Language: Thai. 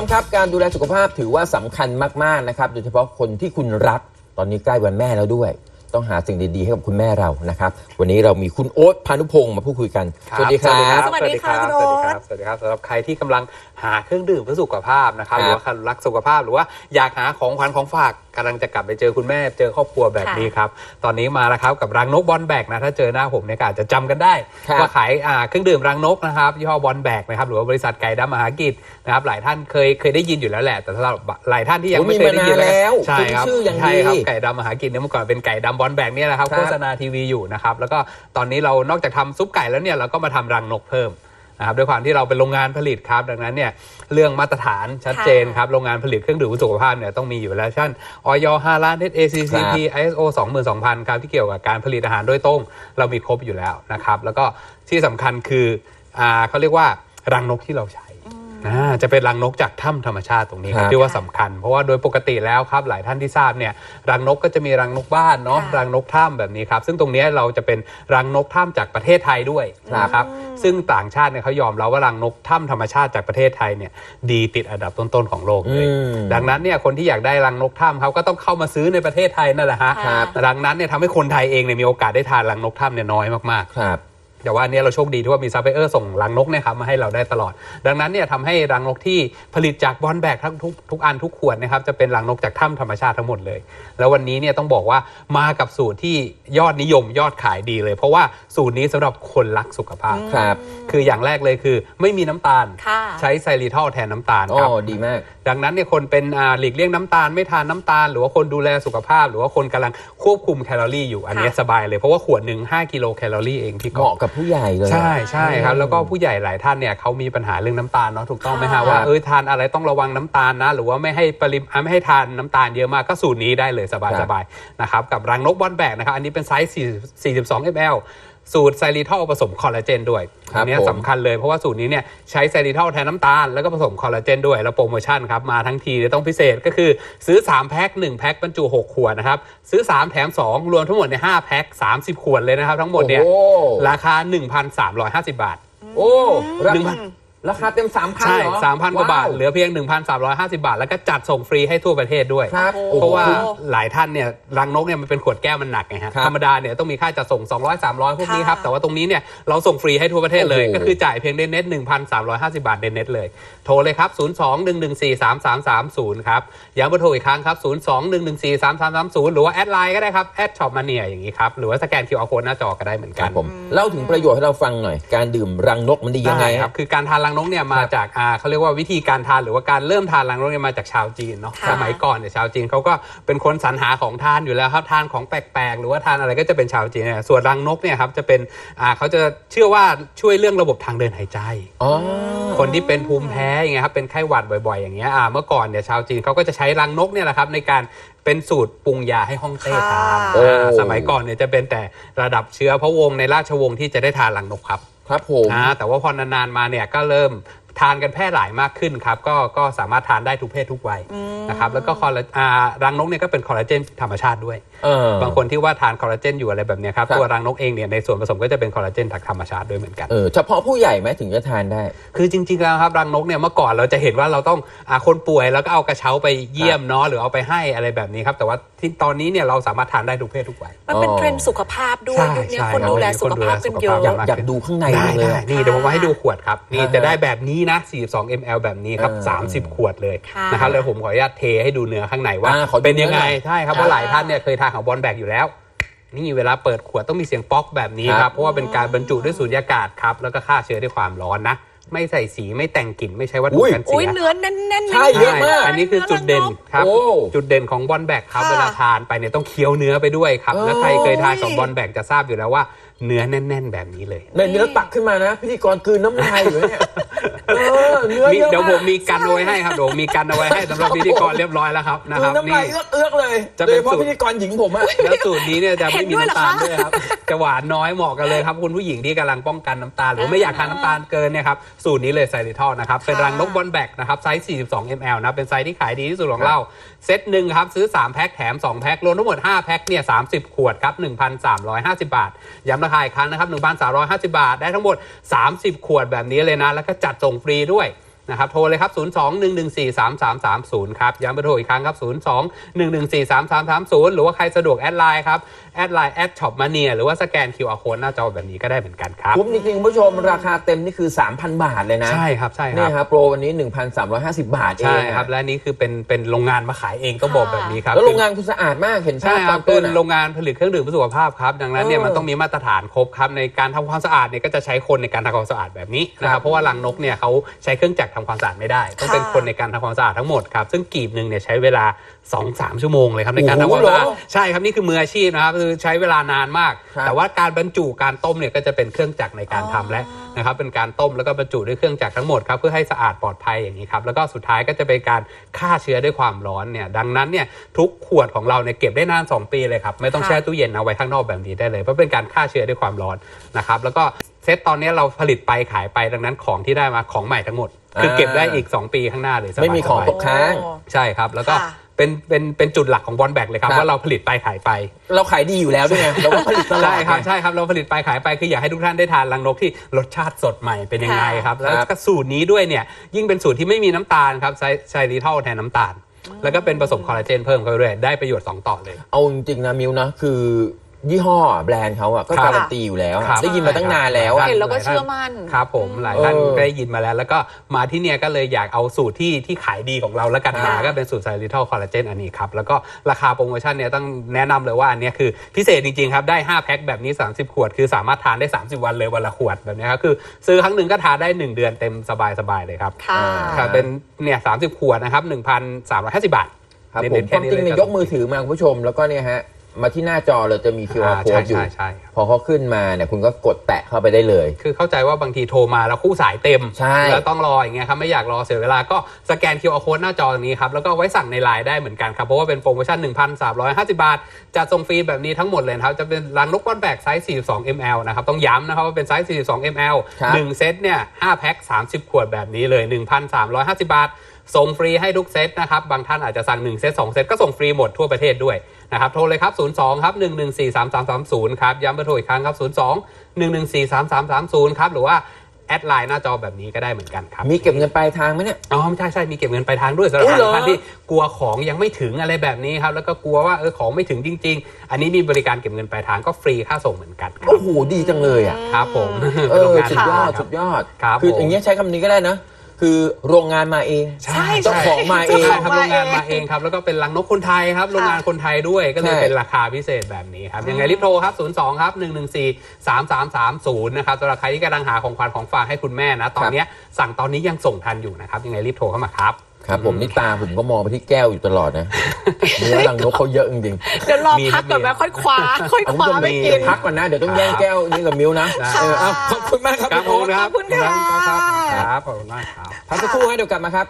มครับการดูแลสุขภาพถือว่าสำคัญมากๆนะครับโดยเฉพาะคนที่คุณรักตอนนี้ใกล้วันแม่แล้วด้วย ต้องหาสิ่งดีๆให้กับคุณแม่เรานะครับ วันนี้เรามีคุณโอ๊ตพานุพงศ์มาพูดคุยกัน สวัสดีครับสวัสดีค่ะสคุณวัสโอ๊ดีคตรับสวัสดีครับสำหรับใครที่กำลังหาเครื่องดื่มเพื่อสุขภาพนะครับครับหรือว่าคนรักสุขภาพหรือว่าอยากหาของขวัญของฝากกำลังจะกลับไปเจอคุณแม่เจอครอบครัวแบบนี้ครับ ตอนนี้มาแล้วครับกับรังนกบอลแบกนะถ้าเจอหน้าผมเนี่ยก็อาจจะจำกันได้ครับ ว่าขายอ่าเครื่องดื่มรังนกนะครับยี่ห้อบอลแบกนะครับหรือว่าบริษัทไก่ดำมหากิจนะครับหลายท่านเคยเคยได้ยินอยู่แล้วแหละ แต่สำหรับหลายท่านที่ยังโอ้ไม่เคยได้ยินมีมานานแล้วใช่ครับชื่ออย่างดีใช่ครับไก่ดำมหากิจเนี่ยเมื่อก่อนเป็นไก่ดำบอลแบกเนี่ยแหละครับครับ โฆษณาทีวีอยู่นะครับแล้วก็ตอนนี้เรานอกจากทำซุปไก่แล้วเนี่ยเราก็มาทำรังนกเพิ่ม นะครับด้วยความที่เราเป็นโรงงานผลิตครับดังนั้นเนี่ยเรื่องมาตรฐานชัดเจนครับโรงงานผลิตเครื่องดื่มเพื่อสุขภาพเนี่ยต้องมีอยู่แล้วเช่นออย5ล้าน ACCP ISO 22,000ครับที่เกี่ยวกับการผลิตอาหารโดยตรงเรามีครบอยู่แล้วนะครับแล้วก็ที่สำคัญคืออ่าเขาเรียกว่ารังนกที่เราใช้ อ่าจะเป็นรังนกจากถ้ำธรรมชาติตรงนี้คครัรับบที่ว่าสำคัญ เพราะว่าโดยปกติแล้วครับหลายท่านที่ทราบเนี่ยรังนกก็จะมีรังนกบ้านเนาะค่ะรังนกถ้ำแบบนี้ครับซึ่งตรงเนี้ยเราจะเป็นรังนกถ้ำจากประเทศไทยด้วยครับนะครับซึ่งต่างชาติเนี่ยเขายอมรับว่ารังนกถ้ำธรรมชาติจากประเทศไทยเนี่ยดีติดอันดับต้นๆของโลกเลย อืม ดังนั้นเนี่ยคนที่อยากได้รังนกถ้ำเขาก็ต้องเข้ามาซื้อในประเทศไทยนั่นแหละฮะครับ ดังนั้นเนี่ยทำให้คนไทยเองเนี่ยมีโอกาสได้ทานรังนกถ้ำเนี่ยน้อยมากๆ ครับ แต่ว่าอันเนี้ยเราโชคดีที่ว่ามีซัพพลายเออร์ส่งรังนกเนี่ยครับมาให้เราได้ตลอด ดังนั้นเนี่ยทำให้รังนกที่ผลิตจากบอลแบกทั้งทุกทุกอันทุกขวดนะครับจะเป็นรังนกจากถ้ำธรรมชาติทั้งหมดเลย แล้ววันนี้เนี่ยต้องบอกว่ามากับสูตรที่ยอดนิยมยอดขายดีเลย เพราะว่าสูตรนี้สำหรับคนรักสุขภาพครับคืออย่างแรกเลยคือไม่มีน้ำตาลค่ะใช้ไซริทอลแทนน้ำตาลอ๋ครับอดีมาก ดังนั้นเนี่ยคนเป็นอ่าหลีกเลี่ยงน้ำตาลไม่ทานน้ำตาล หรือว่าคนดูแลสุขภาพ หรือว่าคนกำลังควบคุมแคลอรี่อยู่อันเนี้ยค่ะสบายเลยเพราะว่าขวดหนึ่ง5กิโลแคลอรี่เองพี่เหกอมาะกับผู้ใหญ่เลย ใช่ใช่ครับ แล้วก็ผู้ใหญ่หลายท่านเนี่ยเขามีปัญหาเรื่องน้ำตาลเนาะถูกต้องไหมครัฮะบว่าเออทานอะไรต้องระวังน้ำตาลนะ หรือว่าไม่ให้ปริมอะไม่ให้ทานน้ำตาลเยอะมากก็สูตรนี้ได้เลยสบายคสรับบายนะครับกับรังนกบอลแบกนะครับอันนี้เป็นไซส์4 42 ml สูตรไซริทอลผสมคอลลาเจนด้วยครับอันเนี้ยผมสำคัญเลยเพราะว่าสูตรนี้เนี่ยใช้ไซริทอลแทนน้ำตาล แล้วก็ผสมคอลลาเจนด้วย แล้วโปรโมชั่นครับมาทั้งทีเนี่ยต้องพิเศษก็คือซื้อ 3 แพ็ค1แพ็คบรรจุ 6 ขวดนะครับ ซื้อ 3 แถม 2 รวมทั้งหมดเนี่ย5แพ็ค30 ขวดเลยนะครับ ทั้งหมดเนี่ยโอ้ราคา 1,350 บาท โอ้ราหนึ่งพัคาน ราคาเต็มสามพันใช่ เหรอ3,000 กว่าบาท เหลือเพียง 1,350 บาท แล้วก็จัดส่งฟรีให้ทั่วประเทศด้วย ครับ โอ้เพราะว่าโอ้หลายท่านเนี่ยรังนกเนี่ยมันเป็นขวดแก้วมันหนักไงฮะครับธรรมดาเนี่ยต้องมีค่าจัดส่ง 200 300 พวกนี้ครับ ค่ะแต่ว่าตรงนี้เนี่ยเราส่งฟรีให้ทั่วประเทศเลย โอ้โห ก็คือจ่ายเพียงเน็ต1,350 บาทเน็ตเลย โทรเลยครับ 02-114-3330 ครับย้ำเบอร์โทรอีกครั้งครับ 02-114-3330 หรือว่าแอดไลน์ก็ได้ครับแอดช็อปมาเนียอย่างนี้ครับหรือว่าสแกน QR code หน้าจอก็ได้เหมือนคกัรันบผมเล่าถึงประโยชน์ให้เราฟังหน่อย การดื่มรังนกมันดียังไงด้คครัรับ บคือการทานรังนกเนี่ยมาจากอ่าเขาเรียกว่าวิธีการทานหรือว่าการเริ่มทานรังนกเนี่ยมาจากชาวจีนเนาะค่ะ สมัยก่อนเนี่ยชาวจีนเขาก็เป็นคนสรรหาของทานอยู่แล้วครับทานของแปลกๆ หรือว่าทานอะไรก็จะเป็นชาวจีนเนี่ยส่วนรังนกเนี่ยครับจะเป็นอ่าเขาจะเชื่อว่าช่วยเรื่องระบบทางเดินหายใจ อ๋อ คนที่เป็นภูมิแพ้อย่างเงี้ยครับเป็นไข้หวัดบ่อยๆ อย่างเงี้ยอ่าเมื่อก่อนเนี่ยชาวจีนเขาก็จะใช้รังนกเนี่ยแหละครับในการเป็นสูตรปรุงยาให้ฮ่องเต้ทานค่ะ อ่าโอ้ สมัยก่อนเนี่ยจะเป็นแต่ระดับเชื้อพระวงศ์ในราชวงศ์ที่จะได้ทานรังนกครับ ครับผม อ่าแต่ว่าพอนานๆมาเนี่ยก็เริ่ม ทานกันแพร่หลายมากขึ้นครับก็ก็สามารถทานได้ทุกเพศทุกวัยนะครับแล้วก็คอลลาอ่ารังนกเนี่ยก็เป็นคอลลาเจนธรรมชาติด้วย เออ บางคนที่ว่าทานคอลลาเจนอยู่อะไรแบบเนี้ยครับครับ ตัวรังนกเองเนี่ยในส่วนผสมก็จะเป็นคอลลาเจนจากธรรมชาติด้วยเหมือนกัน เออเฉพาะผู้ใหญ่ไหมถึงจะทานได้ คือจริงๆแล้วครับรังนกเนี่ยเมื่อก่อนเราจะเห็นว่าเราต้องอาคนป่วยแล้วก็เอากระเช้าไปเยี่ยมเนาะหรือเอาไปให้อะไรแบบนี้ครับ แต่ว่าที่ตอนนี้เนี่ยเราสามารถทานได้ทุกเพศทุกวัย มันเป็นอ๋อเทรนด์สุขภาพด้วยใช่ยุคนี้ใช่คนดูแลสุขภาพกันเยอะ คนดูแลสุขภาพ อยากอยากดูข้างในได้เลยได้อะ นี่เดี๋ยวผมมาให้ดูขวดครับนี่อ่าจะได้แบบนี้นะ 42 ml แบบนี้ครับเออ30 ขวดเลยค่ะนะครับแล้วผมขออนุญาตเทให้ดูเนื้อข้างในว่าอ่าขอดูเป็นยังไงเนื้อหน่อยใช่ครับอ่าเพราะหลายท่านเนี่ยเคยทานของบอลแบกอยู่แล้วนี่เวลาเปิดขวดต้องมีเสียงป๊อกแบบนี้คครัรับบเพราะว่าเป็นการบรรจุด้วยสูญญากาศครับ แล้วก็ฆ่าเชื้อด้วยความร้อนนะ ไม่ใส่สีไม่แต่งกลิ่นไม่ใช้วัตถุอุ้ยกันอุ้เสียยเนื้อแน่นๆใช่เยอะมากอันนี้คือจุดเด่นครับโอ้จุดเด่นของบอลแบกครับค่ะเวลาทานไปเนี่ยต้องเคี้ยวเนื้อไปด้วยครับโอ้แล้วใครเคยทานของบอลแบกจะทราบอยู่แล้วว่า เนื้อแน่น ๆ แบบนี้เลย ในนี้แล้วตักขึ้นมานะพิธีกรกลืนน้ำลายอยู่เนี่ยเออเนื้อมีเยอะเดี๋ยวผมากมีกันเอาไว้ให้ครับเดี๋ยวมีกันเอาไว้ให้สำหรับพิธีกรเรียบร้อยแล้วครับนะกคลืรันบน้ำลายนี่เอื้อกเอื้อกๆเลยจะโดเป็ยนเฉพาะสูตร พิธีกรหญิงผมอะ แล้วสูตรนี้เนี่ยจะไม่มีเห็นด้วยเหรอน้ำตาลคะด้วยครับจะหวานน้อยเหมาะกันเลยครับ คุณผู้หญิงที่กำลังป้องกันน้ำตาลหรือว่าไม่อยากทานน้ำตาลเกินเนี่ยครับสูตรนี้เลยไซริทอลนะครับเป็นรังนกบอลแบกนะครับไซส์ 42 ml นะเป็นไซส์ที่ขายดีที่สุดของเรา เซตหนึ่งครับซื้อ 3 แพ็คแถม 2 แพ็ครวมทั้งหมด 5 แพ็คเนี่ย30 ขวดครับ 1,350 บาทย้ำราคาอีกครั้งนะครับ 1,350 บาท ได้ทั้งหมด 30 ขวดแบบนี้เลยนะ แล้วก็จัดส่งฟรีด้วย นะครับโทรเลยครับ 02-114-3330 ครับย้ำเบอร์โทรอีกครั้งครับ 02-114-3330 หรือว่าใครสะดวกแอดไลน์ครับ แอดไลน์แอดช็อปมาเนียหรือว่าสแกน QR code หน้าจอแบบนี้ก็ได้เหมือนกันครับ คุ้มจริงๆคุณผู้ชมราคาเต็มนี่คือ 3,000 บาทเลยนะใช่ครับใช่คนี่รับครับโปรวันนี้ 1,350 บาทเองใช่อะครับและนี่คือเป็นเป็นโรงงานมาขายเองต้องบอกแบบนี้ครับแล้วโรงงานคุณสะอาดมากเห็นภาใช่พคตรัอบนเป็ต้นนอะโรงงานผลิตเครื่องดื่มเพื่อสุขภาพครับดังนั้นเนี่ยเออมันต้องมีมาตรฐานครบครับในการทำความสะอาดเนี่ยก็จะใช้คนในการทำความสะอาดแบบนี้นะคครัรับบเพราะว่ารังนกเนี่ยเขาใช้เครื่องจักรทำความสะอาดไม่ได้ ต้องเป็นค่ะคนในการทำความสะอาดทั้งหมดครับซึ่งกีบหนึ่งเนี่ยใช้เวลา 2-3ชั่วโมงเลยครับในการทำความสะอาดโอ้โหเหรอใช่ครับนี่คือมืออาชีพนะครับคือใช้เวลานานมากครับแต่ว่าการบรรจุการต้มเนี่ยก็จะเป็นเครื่องจักรในการทำและนะครับเป็นการต้มแล้วก็บรรจุด้วยเครื่องจักรทั้งหมดครับเพื่อให้สะอาดปลอดภัยอย่างนี้ครับแล้วก็สุดท้ายก็จะเป็นการฆ่าเชื้อด้วยความร้อนเนี่ยดังนั้นเนี่ยทุกขวดของเราเนี่ยเก็บได้นาน 2 ปีเลยครับไม่ต้องค่ะแช่ตู้เย็นเอาไว้ข้างนอกแบบนี้ได้เลยเพราะเป็นการฆ่าเชื้อด้วยความร้อนนะครับแล้วก็เซตตอนนี้เราผลิตไปขายไปดังนั้นของที่ได้มาของใหม่ทั้งหมด คือเก็บได้อีก 2 ปีข้างหน้าเลยสบายๆไม่มีของตกค้างโอ้ใช่ครับแล้วก็ค่ะ เป็นเป็นเป็นจุดหลักของบอลแบกเลยครับครับ ว่าเราผลิตไปขายไป เราขายดีอยู่แล้วด้วยไงเราก็ผลิตตลอด ใช่ครับไงใช่ครับเราผลิตไปขายไปคืออยากให้ทุกท่านได้ทานรังนกที่รสชาติสดใหม่เป็นยังไงครับ แล้วครับก็สูตรนี้ด้วยเนี่ยยิ่งเป็นสูตรที่ไม่มีน้ำตาลครับใช้ใช้ลิทัลแทนน้ำตาล แล้วก็เป็นผสมคอลลาเจนเพิ่มเข้าไปด้วยได้ประโยชน์ 2 ต่อเลย เอาจริงๆนะมิวนะคือ ยี่ห้อแบรนด์เขาอะก็ครับการันตีอยู่แล้วอะครับ ได้ยินมาตั้งนานแล้วอะเห็นแล้วก็เชื่อมั่น ครับผมหลายท่านเออ ก็ได้ยินมาแล้ว แล้วก็มาที่เนี่ยก็เลยอยากเอาสูตรที่ที่ขายดีของเราแล้วกันมาค่ะ ก็เป็นสูตรไซริทัลคอลลาเจนอันนี้ครับ แล้วก็ราคาโปรโมชั่นเนี่ยต้องแนะนำเลยว่าอันเนี้ยคือพิเศษจริงๆครับ ได้ 5 แพ็คแบบนี้ 30 ขวด คือสามารถทานได้ 30 วันเลยวันละขวดแบบเนี้ยครับคือซื้อครั้งหนึ่งก็ทานได้ 1 เดือนเต็มสบายๆเลยครับค่ะ ครับเป็นเนี่ย30ขวดนะครับ1,350 บาทครับผเน้มนๆคแค่วามนี้จริงเลเนี่ยยยกมือถือมาคุณผู้ชมแล้วก็เนี่ยฮะ มาที่หน้าจอเราจะมี QR อ่า code ใช่อยู่ ใช่ใช่ครับ พอเขาขึ้นมาเนี่ยคุณก็กดแตะเข้าไปได้เลย คือเข้าใจว่าบางทีโทรมาแล้วคู่สายเต็ม ใช่ แล้วต้องรออย่างเงี้ยครับ ไม่อยากรอเสียเวลาก็สแกน QR code หน้าจอตรงนี้ครับ แล้วก็ไว้สั่งในไลน์ได้เหมือนกันครับ เพราะว่าเป็นโปรโมชั่น 1,350 บาท จะส่งฟรีแบบนี้ทั้งหมดเลยนะครับ จะเป็นรังนกก้อนแบกไซส์ 42 ml นะครับ ต้องย้ำนะครับว่าเป็นไซส์ 42 ml ครับ 1 เซตเนี่ย 5 แพ็ค 30 ขวดแบบนี้เลย 1,350 บาท ส่งฟรีให้ทุกเซตนะครับ บางท่านอาจจะสั่ง 1 เซต 2 เซต ก็ส่งฟรีหมดทั่วประเทศด้วยนะครับ โทรเลยครับ 02 ครับ 1143330 ครับ ย้ำเบอร์โทรอีกครั้งครับ 02 1143330 ครับ หรือว่าแอดไลน์หน้าจอแบบนี้ก็ได้เหมือนกันครับ มีเก็บเงินปลายทางไหมเนี่ย อ๋อใช่ใช่มีเก็บเงินปลายทางด้วยสำหรับโอ้เหรอท่านที่กลัวของยังไม่ถึงอะไรแบบนี้ครับ แล้วก็กลัวว่าเออของไม่ถึงจริง ๆ อันนี้มีบริการเก็บเงินปลายทางก็ฟรีค่าส่งเหมือนกันครัโอ้บโหดีจังเลยอะครับผมเอเป็นโรงองานสุดยอดครับสุดยอดครับคือผมอย่างเงี้ยใช้คำนี้ก็ได้นะ คือโรงงานมาเองใช่เจ้าของมาเองใช่ครับมาโรงงานเองมาเองครับ แล้วก็เป็นรังนกคนไทยครับ โรงงานคนไทยด้วยก็เลยใช่เป็นราคาพิเศษแบบนี้ครับ ยังไงรีบโทรครับ 02 ครับ 114 3330 นะครับสำหรับใครที่กำลังหาของขวัญของฝากให้คุณแม่นะ ตอนเนี้ยสั่งตอนนี้ยังส่งทันอยู่นะครับ ยังไงรีบโทรเข้ามาครับครับผมนี่ตาผมก็มองไปที่แก้วอยู่ตลอดนะเนื้อรังนกเขาเยอะจริงเดี๋ยวรอมีพักก่อนไหมมีค่อยคว้าค่อยๆเอาคคุณว้าผู้ชมไปกินพักก่อนนะ เดี๋ยวต้องแย่งแก้วนี่กับมิวนะได้เออเอาขอบคุณมากครับครับคุณผโอ๊มตนะครับขอบคุณค่ะครับ ครับขอบคุณมากครับพักสักครู่ฮะเดี๋ยวกลับมาครับ